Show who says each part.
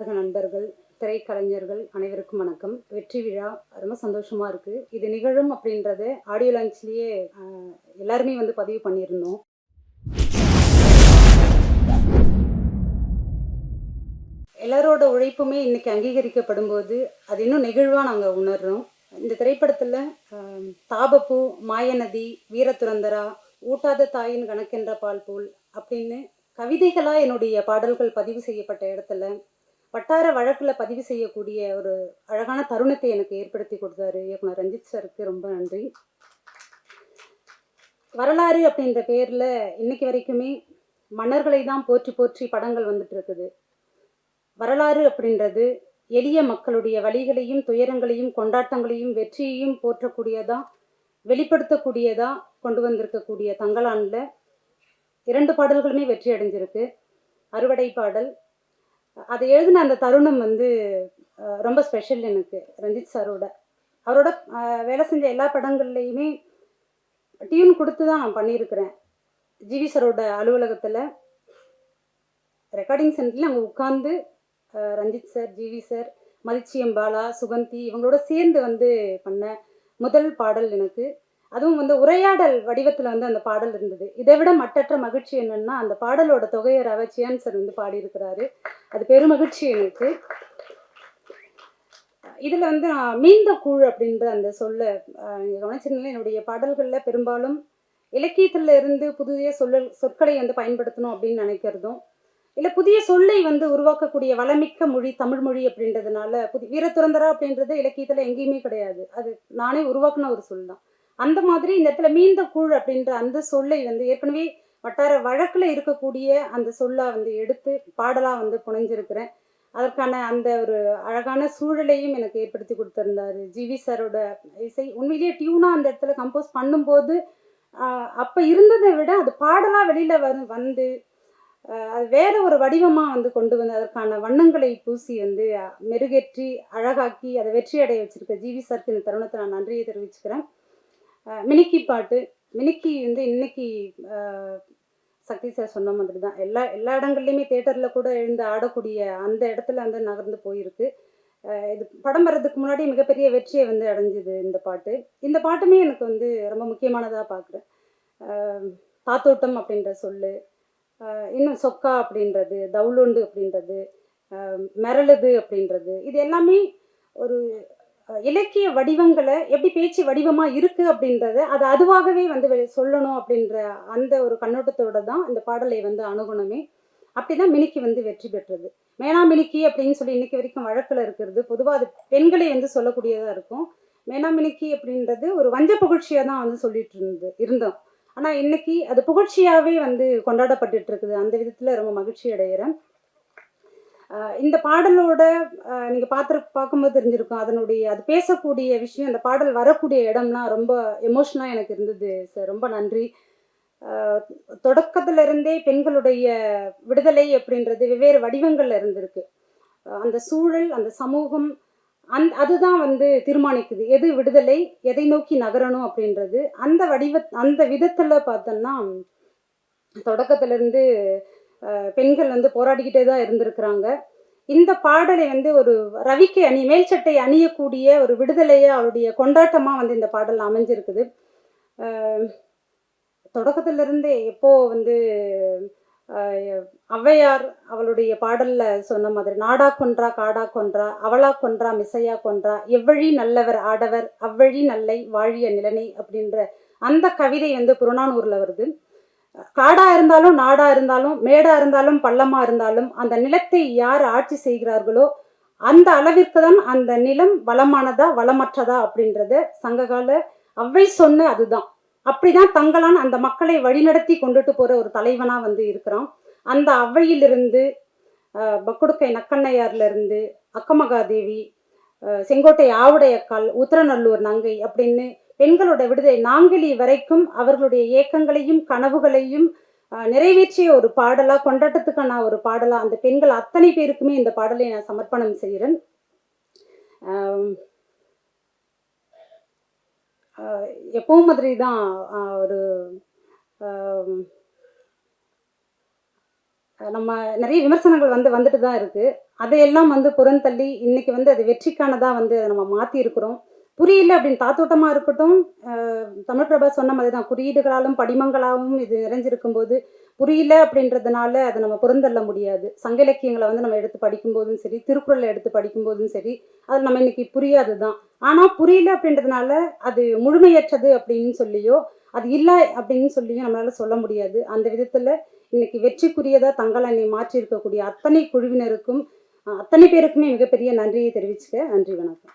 Speaker 1: உலக நண்பர்கள் திரைக்கலைஞர்கள் அனைவருக்கும் வணக்கம். வெற்றி விழா ரொம்ப சந்தோஷமா இருக்கு. இது நிகழும் அப்படின்றத ஆடியோ லான்ச்லயே எல்லாருமே வந்து பதிவு பண்ணியிருந்தோம். எல்லாரோட உழைப்புமே இன்னைக்கு அங்கீகரிக்கப்படும் போது அது இன்னும் நெகிழ்வா நாங்க உணர்றோம். இந்த திரைப்படத்துல தாபப்பூ மாயநதி வீரதுரந்தரா ஊட்டாத தாயின் கணக்கென்ற பால் போல் அப்படின்னு கவிதைகளா என்னுடைய பாடல்கள் பதிவு செய்யப்பட்ட இடத்துல வட்டார வழக்கில் பதிவு செய்யக்கூடிய ஒரு அழகான தருணத்தை எனக்கு ஏற்படுத்தி கொடுத்தாரு இயக்குனர் ரஞ்சித் சாருக்கு ரொம்ப நன்றி. வரலாறு அப்படின்ற பேரில் இன்னைக்கு வரைக்குமே மன்னர்களை தான் போற்றி போற்றி படங்கள் வந்துட்டு இருக்குது. வரலாறு அப்படின்றது எளிய மக்களுடைய வழிகளையும் துயரங்களையும் கொண்டாட்டங்களையும் வெற்றியையும் போற்றக்கூடியதா வெளிப்படுத்தக்கூடியதா கொண்டு வந்திருக்கக்கூடிய தங்களானில் இரண்டு பாடல்களுமே வெற்றி அடைஞ்சிருக்கு. அறுவடை பாடல் அதை எழுதின அந்த தருணம் வந்து ரொம்ப ஸ்பெஷல் எனக்கு ரஞ்சித் சாரோட. அவரோட வேலை செஞ்ச எல்லா படங்கள்லையுமே டியூன் கொடுத்து தான் நான் பண்ணியிருக்கிறேன். ஜிவி சாரோட அலுவலகத்தில் ரெக்கார்டிங் சென்டரில் அங்கே உட்காந்து Ranjith sir G V sir Mathichiyam Bala Suganthi இவங்களோட சேர்ந்து வந்து பண்ண முதல் பாடல் எனக்கு. அதுவும் வந்து உரையாடல் வடிவத்தில் வந்து அந்த பாடல் இருந்தது. இதை விட மட்டற்ற மகிழ்ச்சி என்னன்னா அந்த பாடலோட தொகையராக சியான் சார் வந்து பாடியிருக்கிறாரு. அது பெருமகிழ்ச்சி எனக்கு இதுல வந்து நான் மீந்த கூழ் அப்படின்ற அந்த சொல்ல அஹ், கவனிச்சிருந்தீங்கன்னா என்னுடைய பாடல்கள்ல பெரும்பாலும் இலக்கியத்துல இருந்து புதிய சொல்ல சொற்களை வந்து பயன்படுத்தணும் அப்படின்னு நினைக்கிறதும் இல்லை புதிய சொல்லை வந்து உருவாக்கக்கூடிய வளமிக்க மொழி தமிழ் மொழி அப்படின்றதுனால புதி வீரத்துறந்தரா அப்படின்றது இலக்கியத்துல எங்கேயுமே கிடையாது. அது நானே உருவாக்குன ஒரு சொல் தான் அந்த மாதிரி இந்த இடத்துல மீந்த கூழ் அப்படின்ற அந்த சொல்லை வந்து ஏற்கனவே வட்டார வழக்கில் இருக்கக்கூடிய அந்த சொல்லா வந்து எடுத்து பாடலா வந்து புனைஞ்சிருக்கிறேன். அதற்கான அந்த ஒரு அழகான சூழலையும் எனக்கு ஏற்படுத்தி கொடுத்திருந்தாரு ஜிவி சாரோட இசை. உண்மையிலேயே டியூனா அந்த இடத்துல கம்போஸ் பண்ணும்போது அப்போ அப்ப இருந்ததை விட அது பாடலா வெளியில வந்து வந்து அது வேற ஒரு வடிவமாக வந்து கொண்டு வந்து அதற்கான வண்ணங்களை பூசி வந்து மெருகேற்றி அழகாக்கி அதை வெற்றி அடைய வச்சிருக்க ஜிவி சாருக்கு இந்த தருணத்தை நான் நன்றியை தெரிவிச்சுக்கிறேன். மினிக்கி பாட்டு. இன்னைக்கு வந்து இன்னைக்கு சக்தி சார் சொன்ன மாதிரி தான் எல்லா எல்லா இடங்கள்லையுமே தேட்டரில் கூட எழுந்து ஆடக்கூடிய அந்த இடத்துல வந்து நகர்ந்து போயிருக்கு. இது படம் வர்றதுக்கு முன்னாடி மிகப்பெரிய வெற்றியை வந்து அடைஞ்சுது இந்த பாட்டு. இந்த பாட்டுமே எனக்கு வந்து ரொம்ப முக்கியமானதாக பார்க்குறேன் தாத்தோட்டம் அப்படின்ற சொல்லு இன்னும் சொக்கா அப்படின்றது தவுளுண்டு அப்படின்றது மிரளுது அப்படின்றது இது எல்லாமே ஒரு இலக்கிய வடிவங்களை எப்படி பேச்சு வடிவமாக இருக்கு அப்படின்றத அது அதுவாகவே வந்து சொல்லணும் அப்படின்ற அந்த ஒரு கண்ணோட்டத்தோட தான் இந்த பாடலை வந்து அணுகணுமே. அப்படிதான் மினிக்கி வந்து வெற்றி பெற்றது. மேனா மினிக்கி அப்படின்னு சொல்லி இன்னைக்கு வரைக்கும் வழக்கில் இருக்கிறது. பொதுவாக அது பெண்களை வந்து சொல்லக்கூடியதாக இருக்கும். மேனா மினிக்கி அப்படின்றது ஒரு வஞ்ச புகழ்ச்சியாக தான் வந்து சொல்லிட்டு இருந்தது இருந்தோம். ஆனால் இன்னைக்கு அது புகழ்ச்சியாகவே வந்து கொண்டாடப்பட்டுட்டு இருக்குது. அந்த விதத்தில் ரொம்ப மகிழ்ச்சி அடைகிறேன் இந்த பாடலோட நீங்கள் பார்த்து பார்க்கும்போது தெரிஞ்சிருக்கும். அதனுடைய அது பேசக்கூடிய விஷயம் அந்த பாடல் வரக்கூடிய இடம்லாம் ரொம்ப எமோஷனாக எனக்கு இருந்தது சார் ரொம்ப நன்றி. தொடக்கத்திலிருந்தே பெண்களுடைய விடுதலை அப்படின்றது வெவ்வேறு வடிவங்கள்ல இருந்திருக்கு. அந்த சூழல் அந்த சமூகம் அந் அதுதான் வந்து தீர்மானிக்குது. எது விடுதலை எதை நோக்கி நகரணும் அப்படின்றது. அந்த வடிவ அந்த விதத்துல பார்த்தோம்னா தொடக்கத்திலிருந்து இருந்து பெண்கள் வந்து போராடிக்கிட்டே தான் இருந்திருக்கிறாங்க. இந்த பாடலை வந்து ஒரு ரவிக்கை அணி மேல்சட்டை அணியக்கூடிய ஒரு விடுதலையை அவருடைய கொண்டாட்டமாக வந்து இந்த பாடல் அமைஞ்சிருக்குது. தொடக்கத்திலிருந்தே எப்போ வந்து ஆஹ் ஔவையார் அவளுடைய பாடலில் சொன்ன மாதிரி நாடா கொன்றா காடா கொன்றா அவளா கொன்றா மிசையா கொன்றா எவ்வழி நல்லவர் ஆடவர் அவ்வழி நல்லை வாழிய நிலனை அப்படின்ற அந்த கவிதை வந்து புறநானூரில் வருது. காடா இருந்தாலும் நாடா இருந்தாலும் மேடா இருந்தாலும் பள்ளமா இருந்தாலும் அந்த நிலத்தை யார் ஆட்சி செய்கிறார்களோ அந்த அளவிற்கு தான் அந்த நிலம் வளமானதா வளமற்றதா அப்படின்றத சங்ககால அவ்வை சொன்ன அதுதான். அப்படிதான் தங்களான் அந்த மக்களை வழிநடத்தி கொண்டுட்டு போற ஒரு தலைவனா வந்து இருக்கிறான். அந்த அவ்வையிலிருந்து பக்குடுக்கை நக்கண்ணையார்ல இருந்து அக்கமகாதேவி செங்கோட்டை ஆவுடையக்கால் உத்தரநல்லூர் நங்கை அப்படின்னு பெண்களோட விடுதலை நாங்கிலி வரைக்கும் அவர்களுடைய ஏக்கங்களையும் கனவுகளையும் நிறைவேற்றிய ஒரு பாடலா கொண்டாட்டத்துக்கான ஒரு பாடலா அந்த பெண்கள் அத்தனை பேருக்குமே இந்த பாடலை நான் சமர்ப்பணம் செய்கிறேன். ஆஹ், எப்பவும் மாதிரி தான் ஆஹ், ஒரு நம்ம நிறைய விமர்சனங்கள் வந்து வந்துட்டு தான் இருக்கு. அதையெல்லாம் வந்து புறந்தள்ளி இன்னைக்கு வந்து அது வெற்றிக்கானதா வந்து நம்ம மாற்றி இருக்கிறோம் புரியல அப்படின்னு தாத்தோட்டமாக இருக்கட்டும் தமிழ் பிரபா சொன்ன மாதிரி தான் குறியீடுகளாலும் படிமங்களாகவும் இது நிறைஞ்சிருக்கும் போது புரியல அப்படின்றதுனால அதை நம்ம புறந்தள்ள முடியாது. சங்க இலக்கியங்களை வந்து நம்ம எடுத்து படிக்கும்போதும் சரி திருக்குறளை எடுத்து படிக்கும்போதும் சரி அது நம்ம இன்னைக்கு புரியாது தான் ஆனால் புரியல அப்படின்றதுனால அது முழுமையற்றது அப்படின்னு சொல்லியோ அது இல்லை அப்படின்னு சொல்லியும் நம்மளால சொல்ல முடியாது. அந்த விதத்தில் இன்னைக்கு வெற்றிக்குரியதாக தங்களை என்னை மாற்றியிருக்கக்கூடிய அத்தனை குழுவினருக்கும் அத்தனை பேருக்குமே மிகப்பெரிய நன்றியை தெரிவிச்சுக்க நன்றி வணக்கம்.